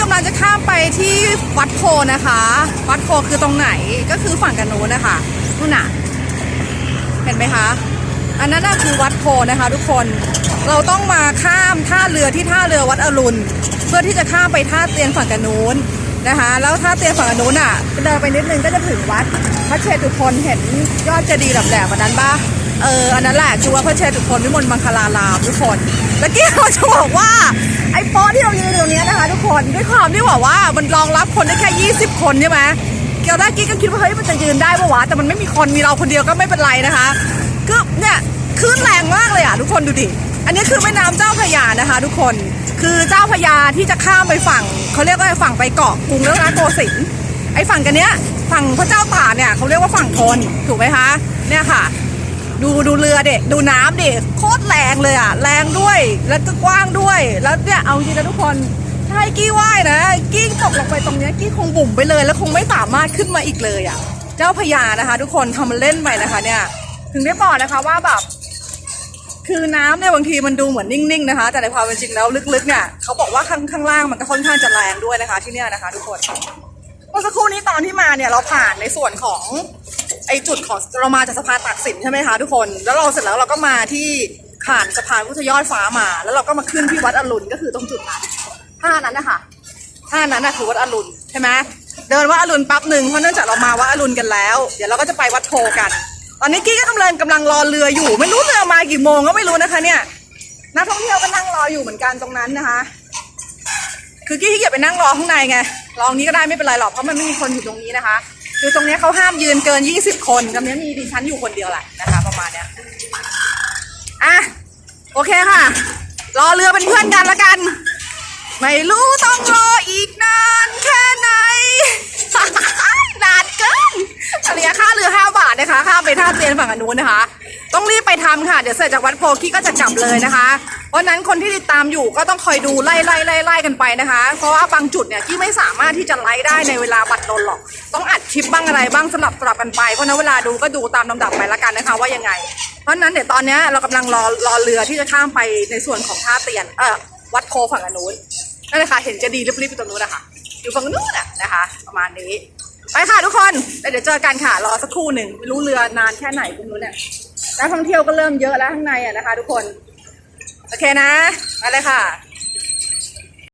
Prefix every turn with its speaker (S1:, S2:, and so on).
S1: กำลังจะข้ามไปที่วัดโพนะคะ วัดโพคือตรงไหนก็คือฝั่งกันโน้นนะคะนู่นน่ะเห็นไหมคะ อันนั้นน่ะคือวัดโพนะคะ ทุกคนเราต้องมาข้ามท่าเรือที่ท่าเรือวัดอรุณ เพื่อที่จะข้ามไปท่าเตียนฝั่งกันโน้นนะคะ แล้วท่าเตียนฝั่งกันโน้นอะเดินไปนิดนึงก็จะถึงวัดพระเชตุพนเห็นยอดเจดีย์แหลมๆอันนั้นปะเอออันนั้นแหละคือว่าพระเชตุพนวิมลมังคลารามทุกคนแล้วกี้เราจะบอกว่าไอ้ป๊ะที่เรายืน คนด้วยความที่บอกว่ามันรองรับคนได้แค่ 20 คนใช่ไหมเกียวได้กี้ก็คิดว่าเฮ้ยมันจะยืนได้ปะวะแต่มันไม่มีคนมีเราคนเดียวก็ไม่เป็นไรนะคะก็เนี่ยคลื่นแรงมากเลยอะทุกคนดูดิอันนี้คือแม่น้ำเจ้าพยานะคะ ทุกคนคือเจ้าพยาที่จะข้ามไปฝั่งเขาเรียกว่าฝั่งไปเกาะกรุงรัตนโกสินทร์ไอ้ฝั่งกันเนี้ยฝั่งพระเจ้าตากเนี่ยเขาเรียกว่าฝั่งทนถูกไหมคะเนี่ยค่ะ ดูดูเรือเด็กดูน้ำเด็กโคตรแรงเลยอะแรงด้วยแล้วก็กว้างด้วย แล้วเนี่ยเอาจริงนะทุกคน ให้กี้ว่ายนะ กี้ตกลงไปตรงนี้กี้คงบุ่มไปเลย แล้วคงไม่สามารถขึ้นมาอีกเลยอะ เจ้าพญานะคะ ทุกคนทำมันเล่นไปนะคะ เนี่ย ถึงได้บอกนะคะว่าแบบคือน้ำเนี่ยบางทีมันดูเหมือนนิ่งๆนะคะ แต่ในความเป็นจริงแล้วลึกๆเนี่ยเขาบอกว่าข้างข้างล่างมันก็ค่อนข้างจะแรงด้วยนะคะ ที่เนี่ยนะคะ ทุกคนเมื่อสักครู่นี้ตอนที่มาเนี่ยเราผ่านในส่วนของไอจุดของเรามาจากสะพานตากสินใช่ไหมคะทุกคน แล้วเราเสร็จแล้วเราก็มาที่ผ่านสะพานพุทธยอดฟ้ามา แล้วเราก็มาขึ้นที่วัดอรุณก็คือตรงจุดนั้น ท่านั้นนะคะท่านั้นนะคือวัดอรุณใช่ไหมเดินวัดอรุณปั๊บหนึ่งเพราะเนื่องจากเรามาวัดอรุณกันแล้ว เดี๋ยวเราก็จะไปวัดโพกัน ตอนนี้กี้ก็กำลังกำลังรอเรืออยู่ ไม่รู้เรือมากี่โมงก็ไม่รู้นะคะ เนี่ยนักท่องเที่ยวก็นั่งรออยู่เหมือนกันตรงนั้นนะคะ คือกี้ขี้เกียจไปนั่งรอข้างในไงรองนี้ก็ได้ไม่เป็นไรหรอกเพราะมันไม่มีคนอยู่ตรงนี้นะคะ คือตรงนี้เขาห้ามยืนเกิน 20 คนตรงนี้มีดิฉันอยู่คนเดียวแหละนะคะ ประมาณเนี้ยอะโอเคค่ะ รอเรือเป็นเพื่อนกันละกัน ไม่รู้ต้องรออีกนานแค่ไหน นานเกินอันนี้ค่าเรือ 5 บาทนะคะข้ามไปท่าเตียนฝั่งอนุนนะคะ ต้องรีบไปทำค่ะ เดี๋ยวเสร็จจากวัดโพกี้ก็จะกลับเลยนะคะ เพราะนั้นคนที่ติดตามอยู่ก็ต้องคอยดูไล่ไล่ไล่ไล่กันไปนะคะ เพราะว่าบางจุดเนี่ยที่ไม่สามารถที่จะไล่ได้ในเวลาบัตรโดนหรอก ต้องอัดคลิปบ้างอะไรบ้างสลับสลับกันไป เพราะนั้นเวลาดูก็ดูตามลำดับไปละกันนะคะ ว่ายังไง เพราะนั้นเดี๋ยวตอนนี้เรากำลังรอรอเรือที่จะข้ามไปในส่วนของท่าเตียน เออวัดโพฝั่งอนนุ นั่นแหละค่ะเห็นจะดีรีบๆอยู่ตรงนู้นนะคะอยู่ฝั่งนู้นน่ะนะคะ ประมาณนี้ ไปค่ะทุกคนแล้วเดี๋ยวเจอกันค่ะรอสักครู่หนึ่งไม่รู้เรือนานแค่ไหนตรงนู้นเนี่ยนักท่องเที่ยวก็เริ่มเยอะแล้วข้างในอะนะคะ ทุกคน โอเคนะไปเลยค่ะ